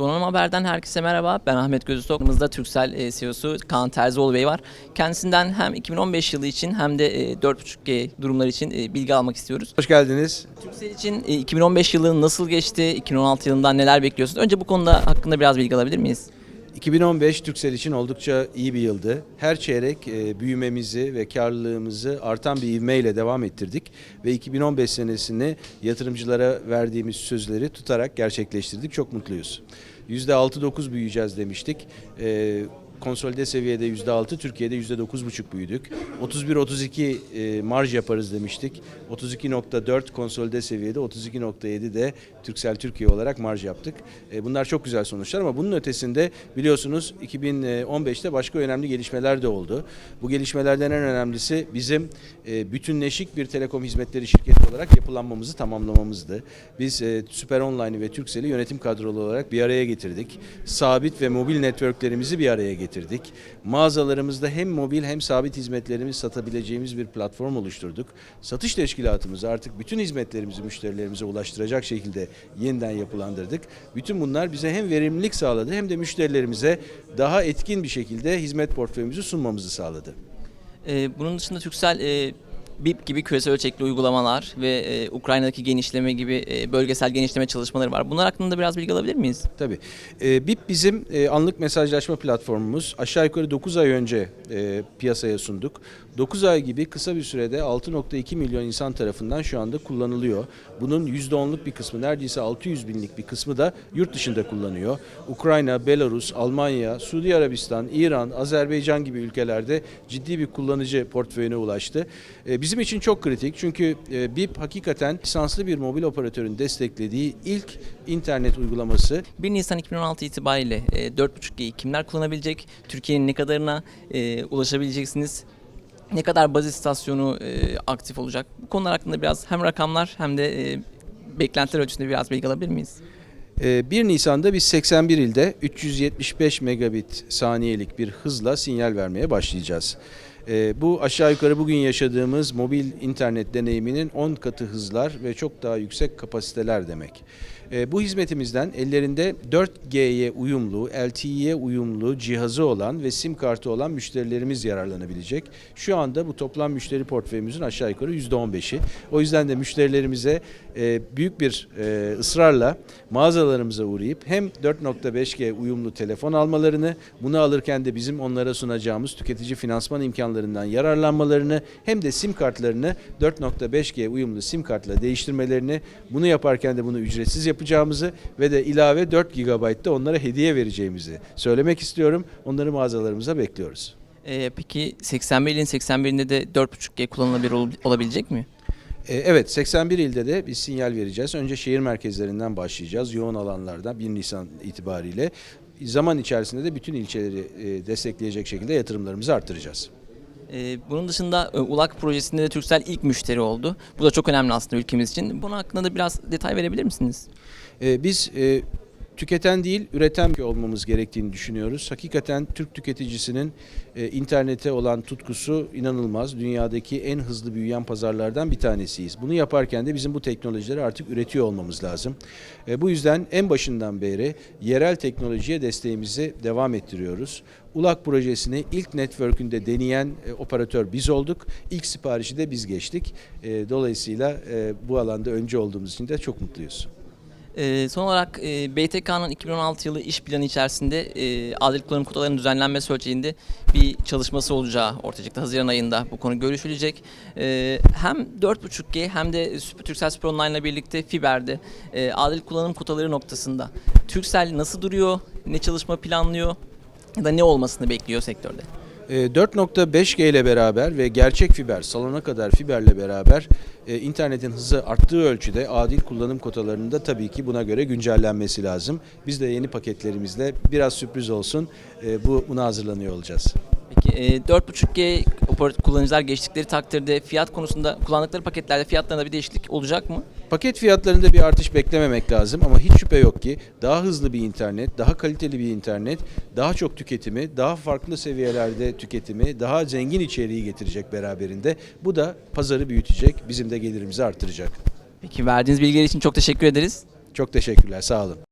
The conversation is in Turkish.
Donanım Haber'den herkese merhaba. Ben Ahmet Gözüstok. Yanımızda Turkcell e, CEO'su Kaan Terzioğlu Bey var. Kendisinden hem 2015 yılı için hem de e, 4.5G durumları için e, bilgi almak istiyoruz. Hoş geldiniz. Turkcell için e, 2015 yılı nasıl geçti? 2016 yılından neler bekliyorsunuz? Önce bu konuda hakkında biraz bilgi alabilir miyiz? 2015 Türksel için oldukça iyi bir yıldı. Her çeyrek e, büyümemizi ve karlılığımızı artan bir ivmeyle devam ettirdik ve 2015 senesini yatırımcılara verdiğimiz sözleri tutarak gerçekleştirdik. Çok mutluyuz. %6-9 büyüyeceğiz demiştik. E, konsolide seviyede %6, Türkiye'de %9,5 büyüdük. 31-32 e, marj yaparız demiştik. 32.4 konsolide seviyede, 32.7 de Türksel Türkiye olarak marj yaptık. E, bunlar çok güzel sonuçlar ama bunun ötesinde biliyorsunuz 2015'te başka önemli gelişmeler de oldu. Bu gelişmelerden en önemlisi bizim e, bütünleşik bir telekom hizmetleri şirketi olarak yapılanmamızı tamamlamamızdı. Biz e, Süper Online ve Türksel'i yönetim kadrolu olarak bir araya getirdik. Sabit ve mobil networklerimizi bir araya getirdik. Mağazalarımızda hem mobil hem sabit hizmetlerimizi satabileceğimiz bir platform oluşturduk. Satış teşkilatımızı artık bütün hizmetlerimizi müşterilerimize ulaştıracak şekilde yeniden yapılandırdık. Bütün bunlar bize hem verimlilik sağladı hem de müşterilerimize daha etkin bir şekilde hizmet portföyümüzü sunmamızı sağladı. E, bunun dışında Turkcell e, BIP gibi küresel ölçekli uygulamalar ve e, Ukrayna'daki genişleme gibi e, bölgesel genişleme çalışmaları var. Bunlar hakkında biraz bilgi alabilir miyiz? Tabii. Ee, BIP bizim e, anlık mesajlaşma platformumuz. Aşağı yukarı 9 ay önce e, piyasaya sunduk. 9 ay gibi kısa bir sürede 6.2 milyon insan tarafından şu anda kullanılıyor. Bunun %10'luk bir kısmı neredeyse 600 binlik bir kısmı da yurt dışında kullanıyor. Ukrayna, Belarus, Almanya, Suudi Arabistan, İran, Azerbaycan gibi ülkelerde ciddi bir kullanıcı portföyüne ulaştı. E, bizim için çok kritik çünkü e, BIP hakikaten lisanslı bir mobil operatörün desteklediği ilk internet uygulaması 1 Nisan 2016 itibariyle e, 4.5G'yi kimler kullanabilecek? Türkiye'nin ne kadarına e, ulaşabileceksiniz? Ne kadar baz istasyonu e, aktif olacak? Bu konular hakkında biraz hem rakamlar hem de e, beklentiler ölçüsünde biraz bilgi alabilir miyiz? Ee, 1 Nisan'da biz 81 ilde 375 megabit saniyelik bir hızla sinyal vermeye başlayacağız. Ee, Bu aşağı yukarı bugün yaşadığımız mobil internet deneyiminin 10 katı hızlar ve çok daha yüksek kapasiteler demek. Ee, Bu hizmetimizden ellerinde 4G'ye uyumlu, LTE'ye uyumlu cihazı olan ve sim kartı olan müşterilerimiz yararlanabilecek. Şu anda bu toplam müşteri portföyümüzün aşağı yukarı %15'i. O yüzden de müşterilerimize e, büyük bir e, ısrarla mağazalarımıza uğrayıp hem 4.5G uyumlu telefon almalarını, bunu alırken de bizim onlara sunacağımız tüketici finansman imkanlarından yararlanmalarını hem de sim kartlarını 4.5G uyumlu sim kartla değiştirmelerini, bunu yaparken de bunu ücretsiz yapacağımızı ve de ilave 4 GB da onlara hediye vereceğimizi söylemek istiyorum. Onları mağazalarımıza bekliyoruz. E, peki 81 ilin 81'inde de 4.5G kullanılabilir ol- olabilecek mi? E, Evet 81 ilde de biz sinyal vereceğiz. Önce şehir merkezlerinden başlayacağız. Yoğun alanlardan 1 Nisan itibariyle. Zaman içerisinde de bütün ilçeleri e, destekleyecek şekilde yatırımlarımızı arttıracağız. E, bunun dışında e, ULAK projesinde de Turkcell ilk müşteri oldu. Bu da çok önemli aslında ülkemiz için. Bunun hakkında da biraz detay verebilir misiniz? E, Biz e, tüketen değil üreten olmamız gerektiğini düşünüyoruz. Hakikaten Türk tüketicisinin e, internete olan tutkusu inanılmaz. Dünyadaki en hızlı büyüyen pazarlardan bir tanesiyiz. Bunu yaparken de bizim bu teknolojileri artık üretiyor olmamız lazım. E, bu yüzden en başından beri yerel teknolojiye desteğimizi devam ettiriyoruz. ULAK projesini ilk network'ünde deneyen e, operatör biz olduk. İlk siparişi de biz geçtik. E, dolayısıyla e, bu alanda önce olduğumuz için de çok mutluyuz. Ee, son olarak e, BTK'nın 2016 yılı iş planı içerisinde e, adil kullanım kotalarının düzenlenmesi ölçeğinde bir çalışması olacağı ortaya çıktı. Haziran ayında bu konu görüşülecek. E, hem 4.5G hem de Turkcell Süper Online ile birlikte Fiber'de e, adil kullanım kotaları noktasında Turkcell nasıl duruyor, ne çalışma planlıyor ya da ne olmasını bekliyor sektörde? E, 4.5G ile beraber ve gerçek fiber, salona kadar fiberle beraber e, internetin hızı arttığı ölçüde adil kullanım kotalarının da tabii ki buna göre güncellenmesi lazım. Biz de yeni paketlerimizle biraz sürpriz olsun e, bu buna hazırlanıyor olacağız. Peki e, 4.5G operatör kullanıcılar geçtikleri takdirde fiyat konusunda kullandıkları paketlerde fiyatlarında bir değişiklik olacak mı? Paket fiyatlarında bir artış beklememek lazım ama hiç şüphe yok ki daha hızlı bir internet, daha kaliteli bir internet, daha çok tüketimi, daha farklı seviyelerde tüketimi, daha zengin içeriği getirecek beraberinde. Bu da pazarı büyütecek, bizim de gelirimizi artıracak. Peki verdiğiniz bilgiler için çok teşekkür ederiz. Çok teşekkürler, sağ olun.